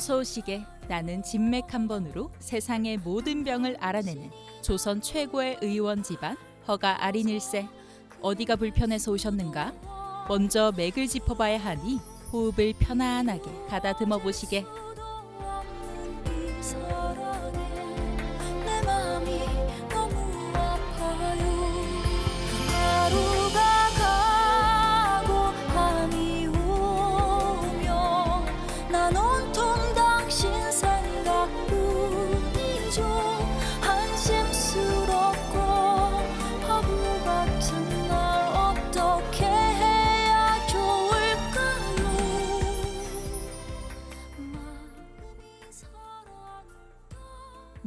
어서 오시게. 나는 진맥 한 번으로 세상의 모든 병을 알아내는 조선 최고의 의원 집안 허가 아린일세. 어디가 불편해서 오셨는가? 먼저 맥을 짚어봐야 하니 호흡을 편안하게 가다듬어 보시게.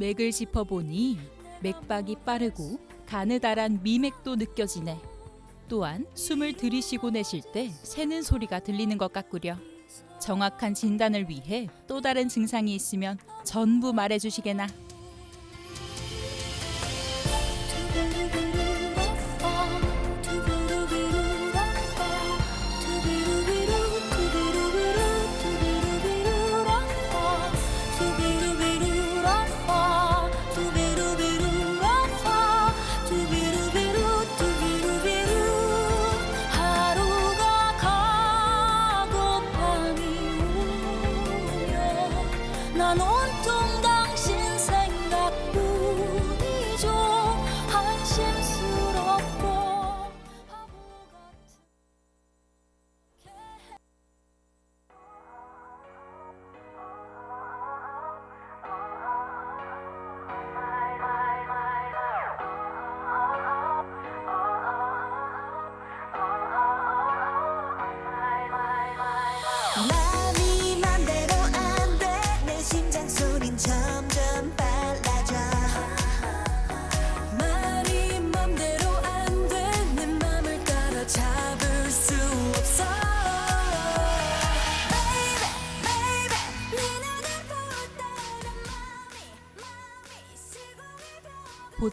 맥을 짚어보니 맥박이 빠르고 가느다란 미맥도 느껴지네. 또한 숨을 들이쉬고 내쉴 때 새는 소리가 들리는 것 같구려. 정확한 진단을 위해 또 다른 증상이 있으면 전부 말해주시게나.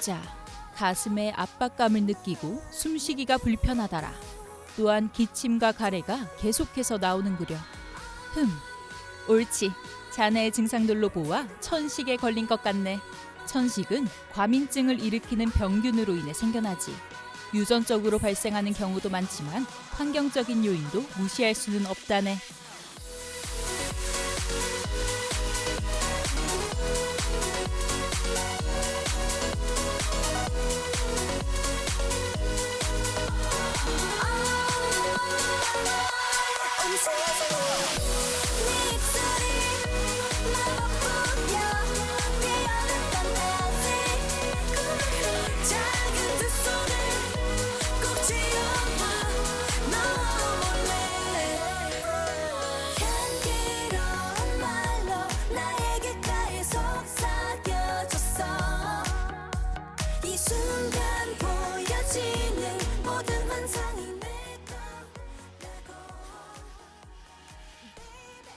보자. 가슴에 압박감을 느끼고 숨쉬기가 불편하더라. 또한 기침과 가래가 계속해서 나오는구려. 흠, 옳지. 자네의 증상들로 보아 천식에 걸린 것 같네. 천식은 과민증을 일으키는 병균으로 인해 생겨나지. 유전적으로 발생하는 경우도 많지만 환경적인 요인도 무시할 수는 없다네. 네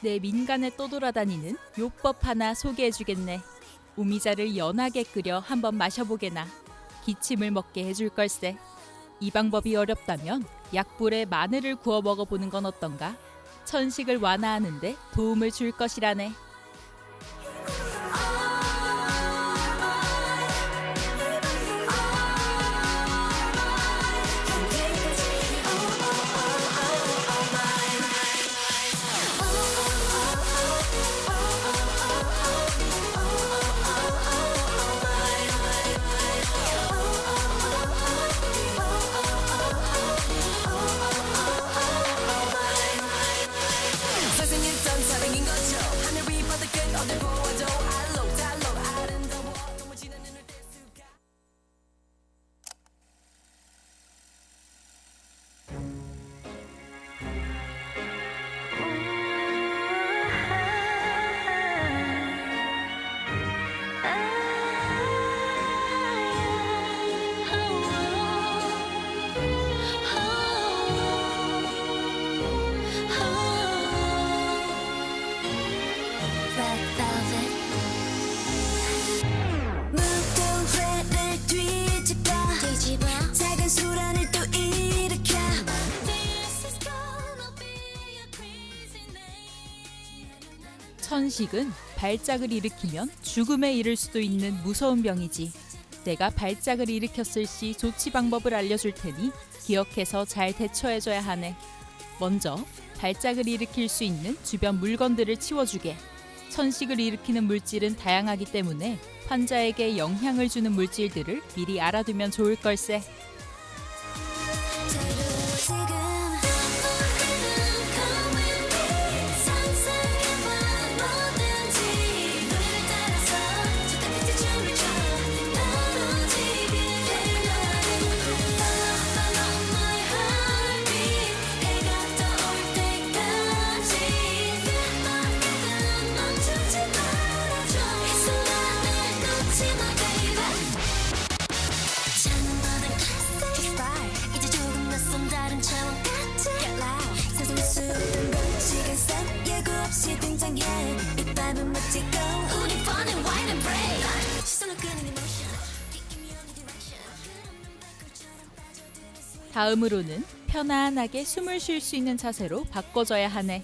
내 민간에 떠돌아다니는 요법 하나 소개해주겠네. 오미자를 연하게 끓여 한번 마셔보게나. 기침을 먹게 해줄 걸세. 이 방법이 어렵다면 약불에 마늘을 구워 먹어보는 건 어떤가? 천식을 완화하는데 도움을 줄 것이라네. 천식은 발작을 일으키면 죽음에 이를 수도 있는 무서운 병이지. 내가 발작을 일으켰을 시 조치 방법을 알려줄 테니 기억해서 잘 대처해줘야 하네. 먼저 발작을 일으킬 수 있는 주변 물건들을 치워주게. 천식을 일으키는 물질은 다양하기 때문에 환자에게 영향을 주는 물질들을 미리 알아두면 좋을 걸세. 다음으로는 편안하게 숨을 쉴 수 있는 자세로 바꿔줘야 하네.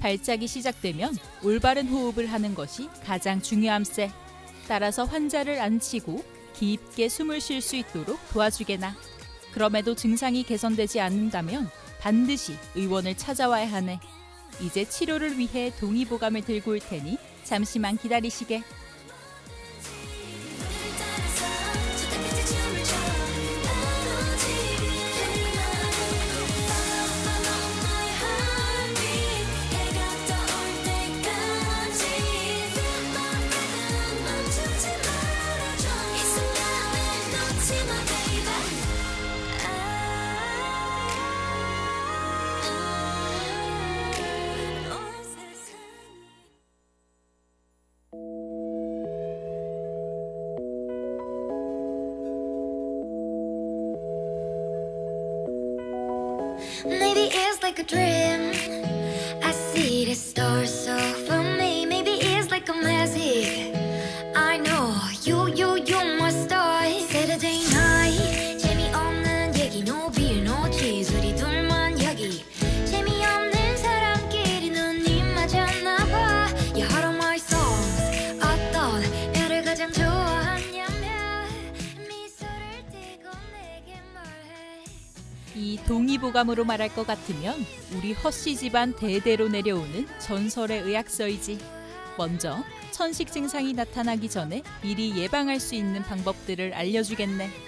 발작이 시작되면 올바른 호흡을 하는 것이 가장 중요함세. 따라서 환자를 앉히고 깊게 숨을 쉴 수 있도록 도와주게나. 그럼에도 증상이 개선되지 않는다면 반드시 의원을 찾아와야 하네. 이제 치료를 위해 동의보감을 들고 올 테니 잠시만 기다리시게. 이 동의보감으로 말할 것 같으면 우리 허씨 집안 대대로 내려오는 전설의 의학서이지. 먼저 천식 증상이 나타나기 전에 미리 예방할 수 있는 방법들을 알려주겠네.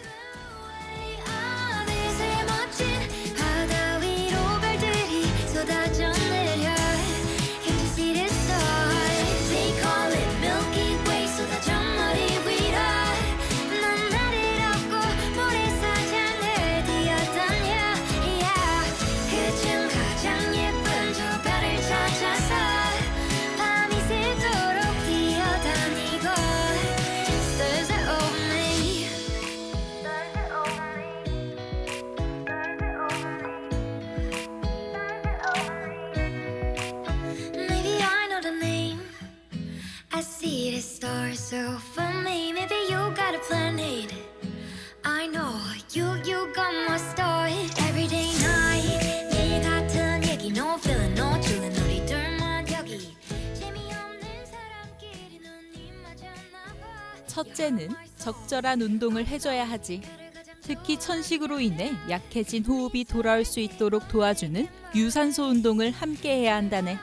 Planet. I know you, you got my star. Everyday night. 첫째는 적절한 운동을 해줘야 하지. 특히 천식으로 인해 약해진 호흡이 돌아올 수 있도록 도와주는 유산소 운동을 함께 해야 한다네.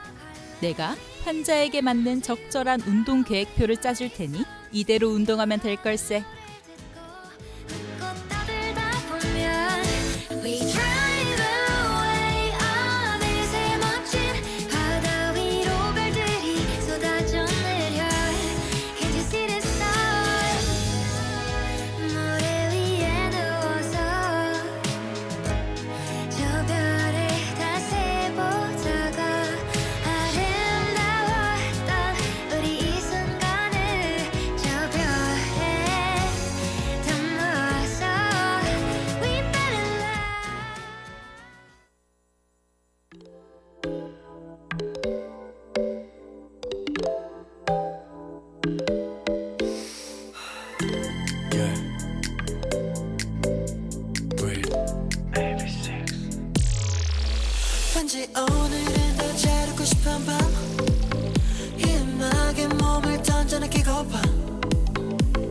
내가 환자에게 맞는 적절한 운동 계획표를 짜줄 테니 이대로 운동하면 될 걸세. 왠지 오늘은 더 자르고 싶은 밤 이 음악에 몸을 던져내기고 봐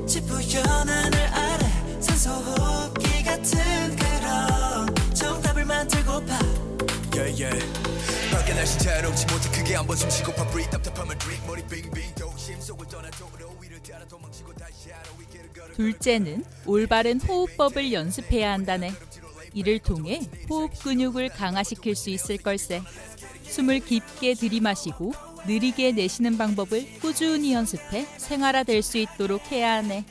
지푸연 하늘 아래 산소 호흡기 같은 그런 정답을 만들고파 yeah, yeah. 밖에 날씨 자유롭지 못해 크게 한번 숨쉬고 파 브릿 답답함을 드립 머리 빙빙 도심 속을 떠나 도로 위를 따라 도망치고 다시 하루 위계를 걸어 둘째는 올바른 호흡법을 연습해야 한다네 이를 통해 호흡 근육을 강화시킬 수 있을 걸세. 숨을 깊게 들이마시고 느리게 내쉬는 방법을 꾸준히 연습해 생활화될 수 있도록 해야 하네.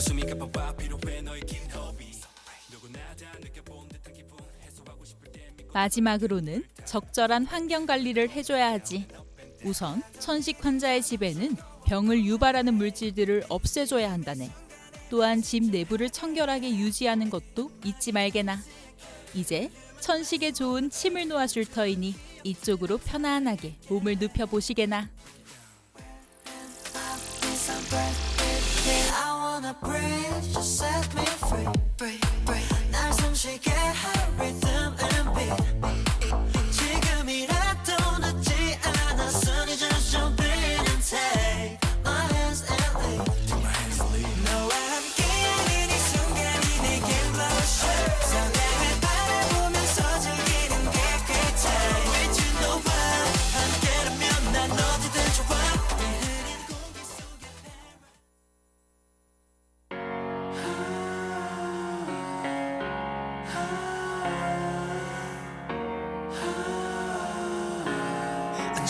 힘들어 숨이 가빠와 필요해 너의 긴 허비 누구나 다 느껴본 듯한 기분 해소하고 싶을 때 마지막으로는 적절한 환경 관리를 해줘야 하지. 우선 천식 환자의 집에는 병을 유발하는 물질들을 없애줘야 한다네. 또한 집 내부를 청결하게 유지하는 것도 잊지 말게나. 이제 천식에 좋은 침을 놓아줄 터이니 이쪽으로 편안하게 몸을 눕혀 보시게나. breath, just say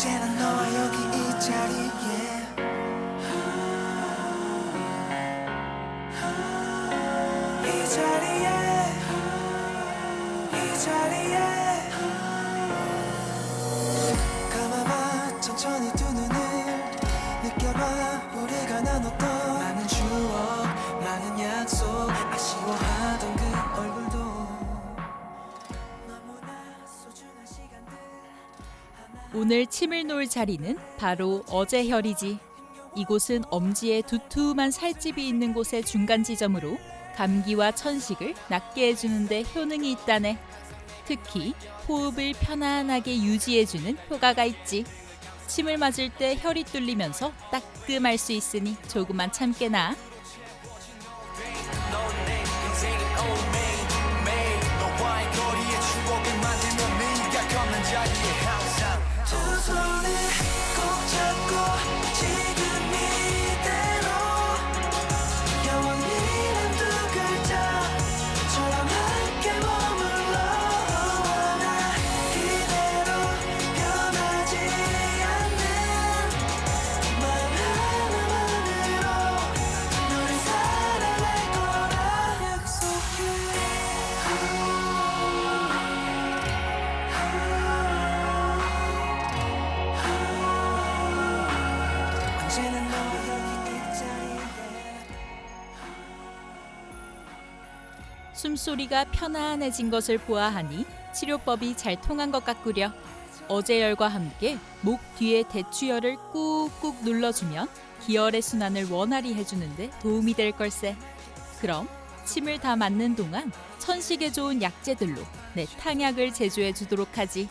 언제나 너와 여기 이 자리에 오늘 침을 놓을 자리는 바로 어제혈이지. 이곳은 엄지에 두툼한 살집이 있는 곳의 중간 지점으로 감기와 천식을 낫게 해주는데 효능이 있다네. 특히 호흡을 편안하게 유지해주는 효과가 있지. 침을 맞을 때 혈이 뚫리면서 따끔할 수 있으니 조금만 참게나. 숨소리가 편안해진 것을 보아하니 치료법이 잘 통한 것 같구려. 어제열과 함께 목 뒤에 대추열을 꾹꾹 눌러주면 기혈의 순환을 원활히 해주는데 도움이 될 걸세. 그럼 침을 다 맞는 동안 천식에 좋은 약재들로 내 탕약을 제조해 주도록 하지.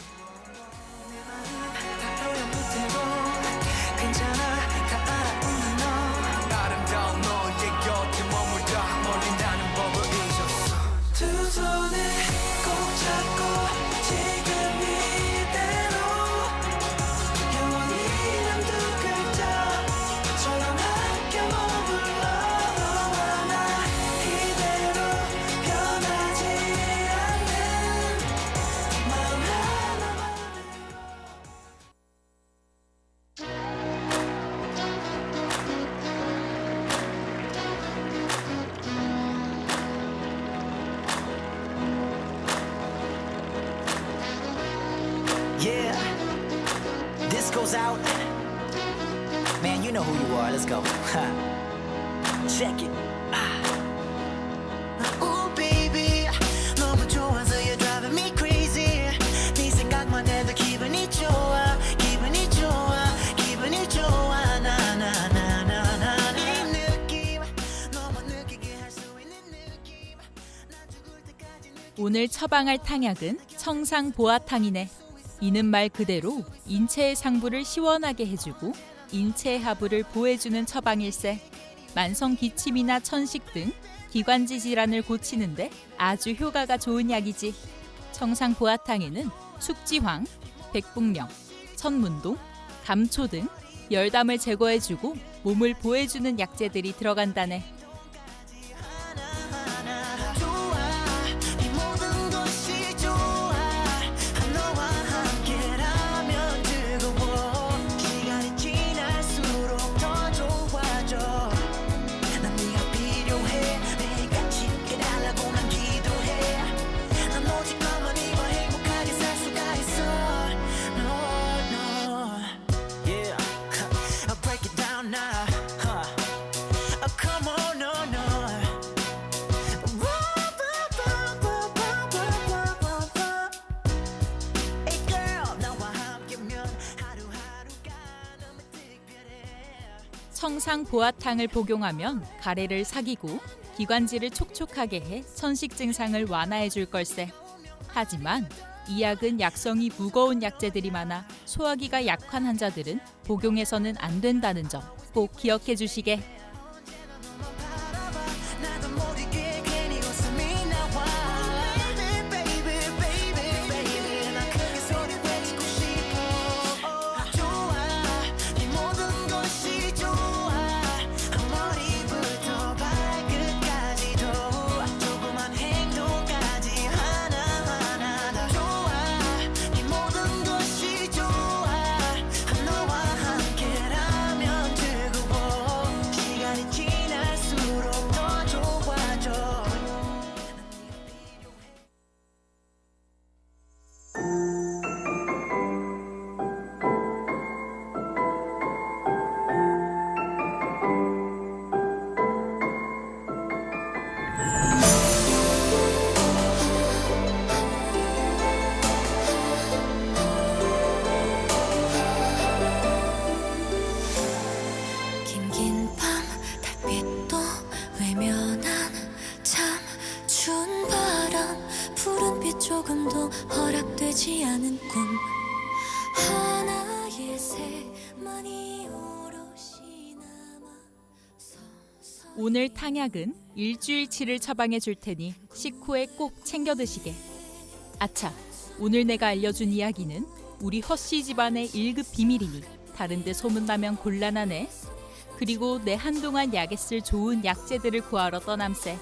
Are. Let's go. Check it. Me crazy 네 오늘 처방할 탕약은 청상보아탕이네. 이는 말 그대로 인체의 상부를 시원하게 해주고 인체의 하부를 보해주는 처방일세. 만성 기침이나 천식 등 기관지 질환을 고치는데 아주 효과가 좋은 약이지. 청상 보아탕에는 숙지황, 백북령, 천문동, 감초 등 열담을 제거해주고 몸을 보해주는 약재들이 들어간다네. 청상 보아탕을 복용하면 가래를 사귀고 기관지를 촉촉하게 해 천식 증상을 완화해 줄 걸세. 하지만 이 약은 약성이 무거운 약재들이 많아 소화기가 약한 환자들은 복용해서는 안 된다는 점 꼭 기억해 주시게. 탕약은 일주일치를 처방해 줄 테니 식후에 꼭 챙겨 드시게. 아차, 오늘 내가 알려준 이야기는 우리 허씨 집안의 1급 비밀이니 다른데 소문나면 곤란하네. 그리고 내 한동안 약에 쓸 좋은 약재들을 구하러 떠남세.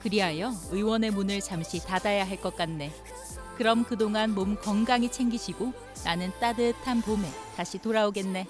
그리하여 의원의 문을 잠시 닫아야 할 것 같네. 그럼 그동안 몸 건강히 챙기시고 나는 따뜻한 봄에 다시 돌아오겠네.